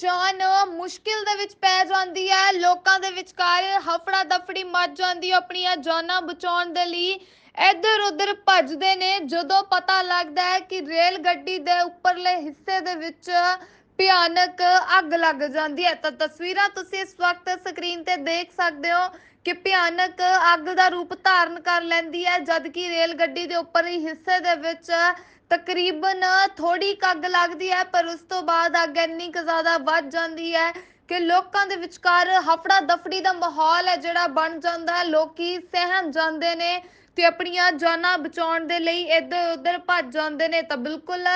ਜਾਨ ਮੁਸ਼ਕਿਲ ਦੇ ਵਿੱਚ ਪੈ ਜਾਂਦੀ ਹੈ। ਲੋਕਾਂ ਦੇ ਵਿਚਕਾਰ ਹਫੜਾ ਦਫੜੀ ਮਚ ਜਾਂਦੀ ਹੈ। ਆਪਣੀਆਂ ਜਾਨਾਂ ਬਚਾਉਣ ਦੇ ਲਈ ਇੱਧਰ ਉੱਧਰ ਭੱਜਦੇ ਨੇ। ਜਦੋਂ ਪਤਾ ਲੱਗਦਾ ਹੈ ਕਿ ਰੇਲ ਗੱਡੀ ਦੇ ਉੱਪਰਲੇ ਹਿੱਸੇ ਦੇ ਵਿੱਚ ਭਿਆਨਕ ਅੱਗ ਲੱਗ ਜਾਂਦੀ ਹੈ, ਤਾਂ ਤਸਵੀਰਾਂ ਤੁਸੀਂ ਇਸ ਵਕਤ ਸਕਰੀਨ ਤੇ ਦੇਖ ਸਕਦੇ ਹੋ ਕਿ ਭਿਆਨਕ ਅੱਗ ਦਾ ਰੂਪ ਧਾਰਨ ਕਰ ਲੈਂਦੀ ਹੈ ਜਦ ਕਿ ਰੇਲ ਗੱਡੀ ਦੇ ਉੱਪਰਲੇ ਹਿੱਸੇ ਦੇ ਵਿੱਚ ਤਕਰੀਬਨ ਥੋੜੀ ਕੁ ਲੱਗਦੀ ਹੈ, ਪਰ ਉਸ ਤੋਂ ਬਾਅਦ ਅੱਗ ਇੰਨੀ ਕੁ ਜ਼ਿਆਦਾ ਵੱਧ ਜਾਂਦੀ ਹੈ ਕਿ ਲੋਕਾਂ ਦੇ ਵਿਚਕਾਰ ਹਫੜਾ ਦਫੜੀ ਦਾ ਮਾਹੌਲ ਹੈ ਜਿਹੜਾ ਬਣ ਜਾਂਦਾ ਹੈ। ਲੋਕੀ ਸਹਿਮ ਜਾਂਦੇ ਨੇ ਤੇ ਆਪਣੀਆਂ ਜਾਨਾਂ ਬਚਾਉਣ ਦੇ ਲਈ ਇੱਧਰ ਉੱਧਰ ਭੱਜ ਜਾਂਦੇ ਨੇ। ਤਾਂ ਬਿਲਕੁਲ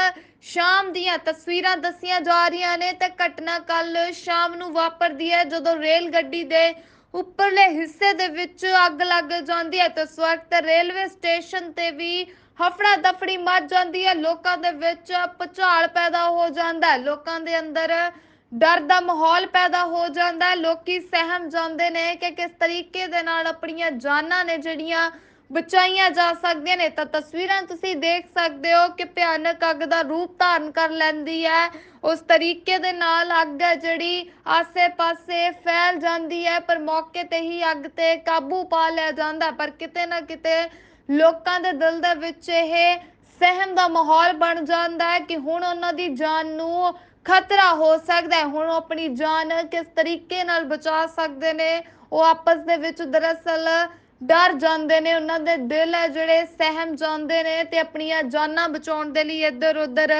ਸ਼ਾਮ ਦੀਆਂ ਤਸਵੀਰਾਂ ਦੱਸੀਆਂ ਜਾ ਰਹੀਆਂ ਨੇ ਤੇ ਘਟਨਾ ਕੱਲ ਸ਼ਾਮ ਨੂੰ ਵਾਪਰਦੀ ਹੈ, ਜਦੋਂ ਰੇਲ ਗੱਡੀ ਦੇ ਉੱਪਰਲੇ ਹਿੱਸੇ ਦੇ ਵਿੱਚ ਅੱਗ ਲੱਗ ਜਾਂਦੀ ਹੈ। ਤੇ ਇਸ ਵਕਤ ਰੇਲਵੇ ਸਟੇਸ਼ਨ ਤੇ ਵੀ ਹਫੜਾ ਦਫੜੀ ਮਚ ਜਾਂਦੀ ਹੈ। ਲੋਕਾਂ ਦੇ ਵਿੱਚ ਭੁਚਾਲ ਪੈਦਾ ਹੋ ਜਾਂਦਾ ਹੈ। ਲੋਕਾਂ ਦੇ ਅੰਦਰ ਡਰ ਦਾ ਮਾਹੌਲ ਪੈਦਾ ਹੋ ਜਾਂਦਾ ਹੈ। ਲੋਕੀ ਸਹਿਮ ਜਾਂਦੇ ਨੇ ਕਿ ਕਿਸ ਤਰੀਕੇ ਦੇ ਨਾਲ ਆਪਣੀਆਂ ਜਾਨਾਂ ਨੇ ਜਿਹੜੀਆਂ ਬਚਾਈਆਂ ਜਾ ਸਕਦੀਆਂ ਨੇ, ਤਾਂ ਤਸਵੀਰਾਂ ਤੁਸੀਂ ਦੇਖ ਸਕਦੇ ਹੋ ਕਿ ਭਿਆਨਕ ਅੱਗ ਦਾ ਰੂਪ ਧਾਰਨ ਕਰ ਲੈਂਦੀ ਹੈ। ਉਸ ਤਰੀਕੇ ਦੇ ਨਾਲ ਅੱਗ ਹੈ ਜਿਹੜੀ ਆਸੇ-ਪਾਸੇ ਫੈਲ ਜਾਂਦੀ ਹੈ, ਪਰ ਮੌਕੇ ਤੇ ਹੀ ਅੱਗ ਤੇ ਕਾਬੂ ਪਾ ਲਿਆ ਜਾਂਦਾ। ਪਰ ਕਿਤੇ ਨਾ ਕਿਤੇ ਲੋਕਾਂ ਦੇ ਦਿਲ ਦੇ ਵਿੱਚ ਇਹ ਸਹਿਮ ਦਾ ਮਾਹੌਲ ਬਣ ਜਾਂਦਾ ਹੈ ਕਿ ਹੁਣ ਉਹਨਾਂ ਦੀ ਜਾਨ ਨੂੰ ਖਤਰਾ ਹੋ ਸਕਦਾ ਹੈ। ਹੁਣ ਉਹ ਆਪਣੀ ਜਾਨ ਕਿਸ ਤਰੀਕੇ ਨਾਲ ਬਚਾ ਸਕਦੇ ਨੇ, ਉਹ ਆਪਸ ਦੇ ਵਿੱਚ ਦਰਅਸਲ ਡਰ ਜਾਂਦੇ ਨੇ, ਉਹਨਾਂ ਦੇ ਦਿਲ ਹੈ ਜਿਹੜੇ, ਸਹਿਮ ਜਾਂਦੇ ਨੇ ਤੇ ਆਪਣੀਆਂ ਜਾਨਾਂ ਬਚਾਉਣ ਦੇ ਲਈ ਇੱਧਰ ਉੱਧਰ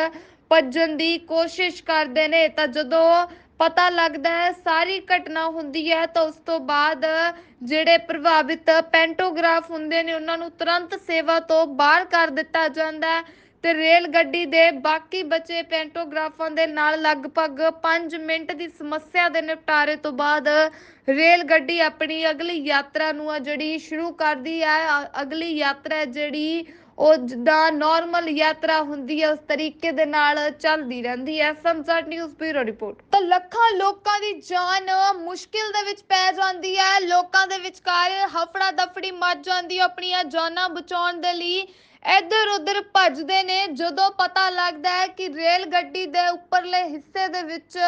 ਭੱਜਣ ਦੀ ਕੋਸ਼ਿਸ਼ ਕਰਦੇ ਨੇ। ਤਾਂ ਜਦੋਂ ਪਤਾ ਲੱਗਦਾ ਹੈ ਸਾਰੀ ਘਟਨਾ ਹੁੰਦੀ ਹੈ, ਤਾਂ ਉਸ ਤੋਂ ਬਾਅਦ ਜਿਹੜੇ ਪ੍ਰਭਾਵਿਤ ਪੈਂਟੋਗ੍ਰਾਫ ਹੁੰਦੇ ਨੇ, ਉਹਨਾਂ ਨੂੰ ਤੁਰੰਤ ਸੇਵਾ ਤੋਂ ਬਾਹਰ ਕਰ ਦਿੱਤਾ ਜਾਂਦਾ ਹੈ। ਤੇ ਰੇਲ ਗੱਡੀ ਦੇ ਬਾਕੀ ਬਚੇ ਪੈਂਟੋਗ੍ਰਾਫਾਂ ਦੇ ਨਾਲ ਲਗਭਗ 5 ਮਿੰਟ ਦੀ ਸਮੱਸਿਆ ਦੇ ਨਿਪਟਾਰੇ ਤੋਂ ਬਾਅਦ ਰੇਲ ਗੱਡੀ ਆਪਣੀ ਅਗਲੀ ਯਾਤਰਾ ਨੂੰ ਆ ਜਿਹੜੀ ਸ਼ੁਰੂ ਕਰਦੀ ਹੈ ਅਗਲੀ ਯਾਤਰਾ ਜਿਹੜੀ ਉਹ ਜਿੱਦਾਂ ਨਾਰਮਲ ਯਾਤਰਾ ਹੁੰਦੀ ਹੈ ਉਸ ਤਰੀਕੇ ਦੇ ਨਾਲ ਚੱਲਦੀ ਰਹਿੰਦੀ ਹੈ ਸੰਸਦ ਨਿਊਜ਼ ਬਿਊਰੋ ਰਿਪੋਰਟ। ਤਾਂ ਲੱਖਾਂ ਲੋਕਾਂ ਦੀ ਜਾਨ ਮੁਸ਼ਕਿਲ ਦੇ ਵਿੱਚ ਪੈ ਜਾਂਦੀ ਹੈ ਲੋਕਾਂ ਦੇ ਵਿਚਕਾਰ ਹਫੜਾ ਦਫੜੀ ਮਚ ਜਾਂਦੀ ਹੈ ਆਪਣੀਆਂ ਜਾਨਾਂ ਬਚਾਉਣ ਦੇ ਲਈ। ਇੱਧਰ ਉੱਧਰ ਭੱਜਦੇ ਨੇ। ਜਦੋਂ ਪਤਾ ਲੱਗਦਾ ਹੈ ਕਿ ਰੇਲ ਗੱਡੀ ਦੇ ਉੱਪਰਲੇ ਹਿੱਸੇ ਦੇ ਵਿੱਚ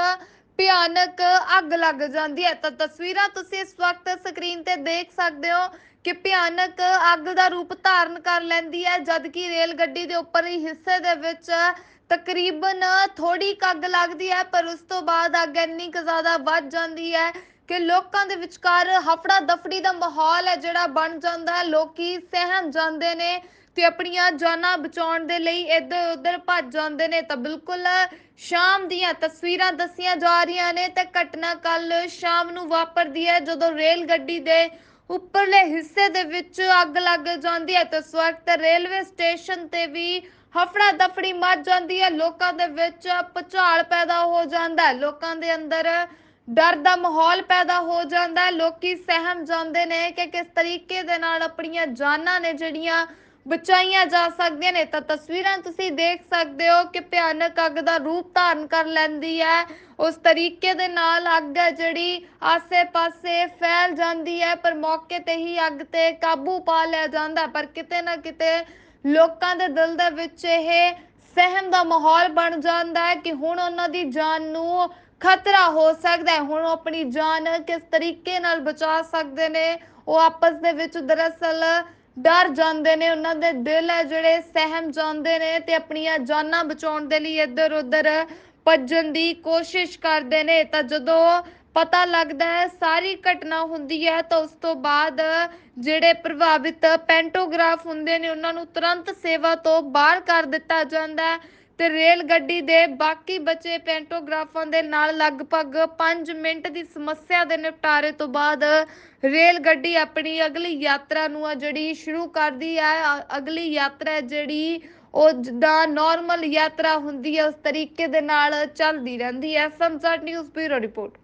ਭਿਆਨਕ ਅੱਗ ਲੱਗ ਜਾਂਦੀ ਹੈ, ਤਾਂ ਤਸਵੀਰਾਂ ਤੁਸੀਂ ਇਸ ਵਕਤ ਸਕਰੀਨ ਤੇ ਦੇਖ ਸਕਦੇ ਹੋ ਕਿ ਭਿਆਨਕ ਅੱਗ ਦਾ ਰੂਪ ਧਾਰਨ ਕਰ ਲੈਂਦੀ ਹੈ ਜਦ ਰੇਲ ਗੱਡੀ ਦੇ ਉੱਪਰੀ ਹਿੱਸੇ ਦੇ ਵਿੱਚ ਤਕਰੀਬਨ ਥੋੜੀ ਕੁ ਅੱਗ ਲੱਗਦੀ ਹੈ, ਪਰ ਉਸ ਤੋਂ ਬਾਅਦ ਅੱਗ ਇੰਨੀ ਕੁ ਜ਼ਿਆਦਾ ਵੱਧ ਜਾਂਦੀ ਹੈ ਕਿ ਲੋਕਾਂ ਦੇ ਵਿਚਕਾਰ ਹਫੜਾ ਦਫੜੀ ਦਾ ਮਾਹੌਲ ਹੈ, ਜਿਹੜਾ ਬਣ ਜਾਂਦਾ ਹੈ। ਲੋਕੀ ਸਹਿਮ ਜਾਂਦੇ ਨੇ ਤੇ ਆਪਣੀਆਂ ਜਾਨਾਂ ਬਚਾਉਣ ਦੇ ਲਈ ਇੱਧਰ ਉੱਧਰ ਭੱਜ ਜਾਂਦੇ ਨੇ। ਤਾਂ ਬਿਲਕੁਲ ਸ਼ਾਮ ਦੀਆਂ ਤਸਵੀਰਾਂ ਦੱਸੀਆਂ ਜਾ ਰਹੀਆਂ ਨੇ ਤੇ ਘਟਨਾ ਕੱਲ ਸ਼ਾਮ ਨੂੰ ਵਾਪਰਦੀ ਹੈ, ਜਦੋਂ ਰੇਲ ਗੱਡੀ ਦੇ ਉੱਪਰਲੇ ਹਿੱਸੇ ਦੇ ਵਿੱਚ ਅੱਗ ਲੱਗ ਜਾਂਦੀ ਹੈ ਤੇ ਇਸ ਰੇਲਵੇ ਸਟੇਸ਼ਨ ਤੇ ਵੀ ਹਫੜਾ ਦਫੜੀ ਮਚ ਜਾਂਦੀ ਹੈ। ਲੋਕਾਂ ਦੇ ਵਿੱਚ ਭੁਚਾਲ ਪੈਦਾ ਹੋ ਜਾਂਦਾ ਹੈ। ਲੋਕਾਂ ਦੇ ਅੰਦਰ ਡਰ ਦਾ ਮਾਹੌਲ ਪੈਦਾ ਹੋ ਜਾਂਦਾ ਹੈ। ਲੋਕੀ ਸਹਿਮ ਜਾਂਦੇ ਨੇ ਕਿ ਕਿਸ ਤਰੀਕੇ ਦੇ ਨਾਲ ਆਪਣੀਆਂ ਜਾਨਾਂ ਨੇ ਜਿਹੜੀਆਂ ਬਚਾਈਆਂ ਜਾ ਸਕਦੀਆਂ ਨੇ, ਤਾਂ ਤਸਵੀਰਾਂ ਤੁਸੀਂ ਦੇਖ ਸਕਦੇ ਹੋ ਕਿ ਭਿਆਨਕ ਅੱਗ ਦਾ ਰੂਪ ਧਾਰਨ ਕਰ ਲੈਂਦੀ ਹੈ। ਉਸ ਤਰੀਕੇ ਦੇ ਨਾਲ ਅੱਗ ਹੈ ਜਿਹੜੀ ਆਸੇ-ਪਾਸੇ ਫੈਲ ਜਾਂਦੀ ਹੈ, ਪਰ ਮੌਕੇ ਤੇ ਹੀ ਅੱਗ ਤੇ ਕਾਬੂ ਪਾ ਲਿਆ ਜਾਂਦਾ। ਪਰ ਕਿਤੇ ਨਾ ਕਿਤੇ ਲੋਕਾਂ ਦੇ ਦਿਲ ਦੇ ਵਿੱਚ ਇਹ ਸਹਿਮ ਦਾ ਮਾਹੌਲ ਬਣ ਜਾਂਦਾ ਹੈ ਕਿ ਹੁਣ ਉਹਨਾਂ ਦੀ ਜਾਨ ਨੂੰ ਖਤਰਾ ਹੋ ਸਕਦਾ ਹੈ। ਹੁਣ ਉਹ ਆਪਣੀ ਜਾਨ ਕਿਸ ਤਰੀਕੇ ਨਾਲ ਬਚਾ ਸਕਦੇ ਨੇ, ਉਹ ਆਪਸ ਦੇ ਵਿੱਚ ਦਰਅਸਲ ਡਰ ਜਾਂਦੇ ਨੇ, ਉਹਨਾਂ ਦੇ ਦਿਲ ਹੈ ਜਿਹੜੇ, ਸਹਿਮ ਜਾਂਦੇ ਨੇ ਤੇ ਆਪਣੀਆਂ ਜਾਨਾਂ ਬਚਾਉਣ ਦੇ ਲਈ ਇੱਧਰ ਉੱਧਰ ਭੱਜਣ ਦੀ ਕੋਸ਼ਿਸ਼ ਕਰਦੇ ਨੇ। ਤਾਂ ਜਦੋਂ ਪਤਾ ਲੱਗਦਾ ਹੈ ਸਾਰੀ ਘਟਨਾ ਹੁੰਦੀ ਹੈ, ਤਾਂ ਉਸ ਤੋਂ ਬਾਅਦ ਜਿਹੜੇ ਪ੍ਰਭਾਵਿਤ ਪੈਂਟੋਗ੍ਰਾਫ ਹੁੰਦੇ ਨੇ, ਉਹਨਾਂ ਨੂੰ ਤੁਰੰਤ ਸੇਵਾ ਤੋਂ ਬਾਹਰ ਕਰ ਦਿੱਤਾ ਜਾਂਦਾ ਹੈ। ਤੇ ਰੇਲ ਗੱਡੀ ਦੇ ਬਾਕੀ ਬਚੇ ਪੈਂਟੋਗ੍ਰਾਫਾਂ ਦੇ ਨਾਲ ਲਗਭਗ 5 ਮਿੰਟ ਦੀ ਸਮੱਸਿਆ ਦੇ ਨਿਪਟਾਰੇ ਤੋਂ ਬਾਅਦ ਰੇਲ ਗੱਡੀ ਆਪਣੀ ਅਗਲੀ ਯਾਤਰਾ ਨੂੰ ਆ ਜਿਹੜੀ ਸ਼ੁਰੂ ਕਰਦੀ ਹੈ ਅਗਲੀ ਯਾਤਰਾ ਜਿਹੜੀ ਉਹ ਜਿੱਦਾਂ ਨਾਰਮਲ ਯਾਤਰਾ ਹੁੰਦੀ ਹੈ, ਉਸ ਤਰੀਕੇ ਦੇ ਨਾਲ ਚੱਲਦੀ ਰਹਿੰਦੀ ਹੈ। ਸੰਸਦ ਨਿਊਜ਼ ਬਿਊਰੋ ਰਿਪੋਰਟ।